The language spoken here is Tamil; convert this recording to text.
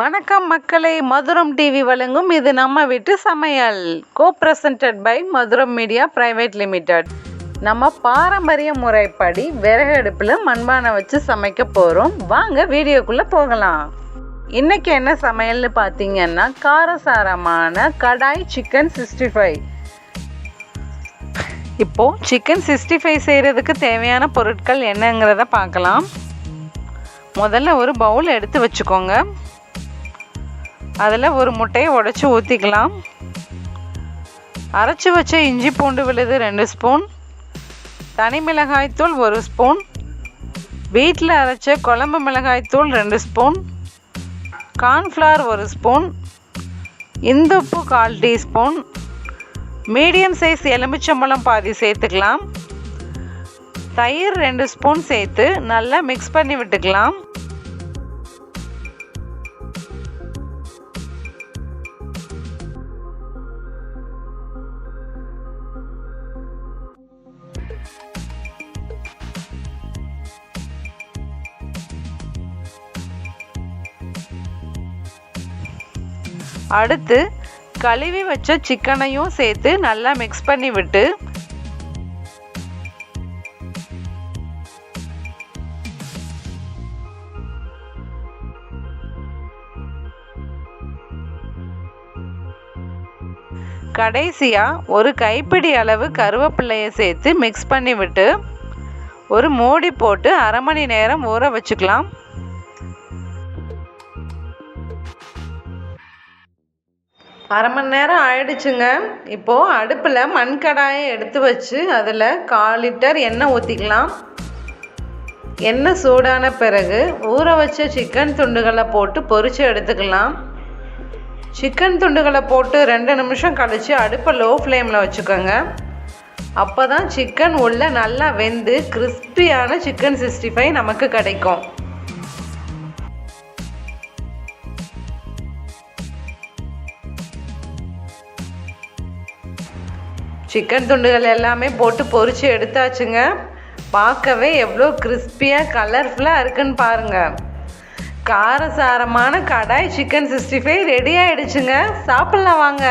வணக்கம் மக்களை மதுரம் டிவி வழங்கும் இது நம்ம வீட்டு சமையல். Co presented by Madhuram media private limited நம்ம பாரம்பரிய முறைப்படி விறகு அடுப்பில் மண்பானை வச்சு சமைக்க போகிறோம் வாங்க வீடியோக்குள்ளே போகலாம். இன்றைக்கி என்ன சமையல்னு பார்த்தீங்கன்னா காரசாரமான கடாய் சிக்கன் சிக்ஸ்டி ஃபைவ் இப்போது சிக்கன் சிக்ஸ்டி ஃபைவ் செய்கிறதுக்கு தேவையான பொருட்கள் என்னங்கிறத பார்க்கலாம் முதல்ல ஒரு பவுல் எடுத்து வச்சுக்கோங்க. அதில் ஒரு முட்டையை உடச்சி ஊற்றிக்கலாம் அரைச்சி வச்ச இஞ்சி பூண்டு விழுது ரெண்டு ஸ்பூன். தனி மிளகாய்த்தூள் ஒரு ஸ்பூன். வீட்டில் அரைச்ச குழம்பு மிளகாய்த்தூள் ரெண்டு ஸ்பூன். கார்ன்ஃப்ளவர் ஒரு ஸ்பூன். இந்துப்பு கால் டீஸ்பூன். மீடியம் சைஸ் எலுமிச்சம்பழம் பாதி சேர்த்துக்கலாம். தயிர் ரெண்டு ஸ்பூன் சேர்த்து நல்லா மிக்ஸ் பண்ணி விட்டுக்கலாம். அடுத்து கழுவி வச்ச சிக்கனையும் சேர்த்து நல்லா மிக்ஸ் பண்ணி விட்டு கடைசியாக ஒரு கைப்பிடி அளவு கருவேப்பிள்ளையை சேர்த்து மிக்ஸ் பண்ணி விட்டு ஒரு மூடி போட்டு அரை மணி நேரம் ஊற வச்சுக்கலாம். அரை மணி நேரம் ஆயிடுச்சுங்க. இப்போது அடுப்பில் மண்கடாயை எடுத்து வச்சு அதில் கால் லிட்டர் எண்ணெய் ஊற்றிக்கலாம் எண்ணெய் சூடான பிறகு ஊற வச்ச சிக்கன் துண்டுகளை போட்டு பொரித்து எடுத்துக்கலாம். சிக்கன் துண்டுகளை போட்டு ரெண்டு நிமிஷம் கழித்து அடுப்பை லோ ஃப்ளேமில் வச்சுக்கோங்க. அப்போ தான் சிக்கன் உள்ளே நல்லா வெந்து கிறிஸ்பியான சிக்கன் சிக்ஸ்டி ஃபைவ் நமக்கு கிடைக்கும். சிக்கன் துண்டுகள் எல்லாமே போட்டு பொறிச்சு எடுத்தாச்சுங்க. பார்க்கவே எவ்வளோ கிறிஸ்பியாக கலர்ஃபுல்லாக இருக்குன்னு பாருங்கள் காரசாரமான kadai chicken sixty five ready ஆயிடுச்சுங்க. சாப்பிட்லாம் வாங்க.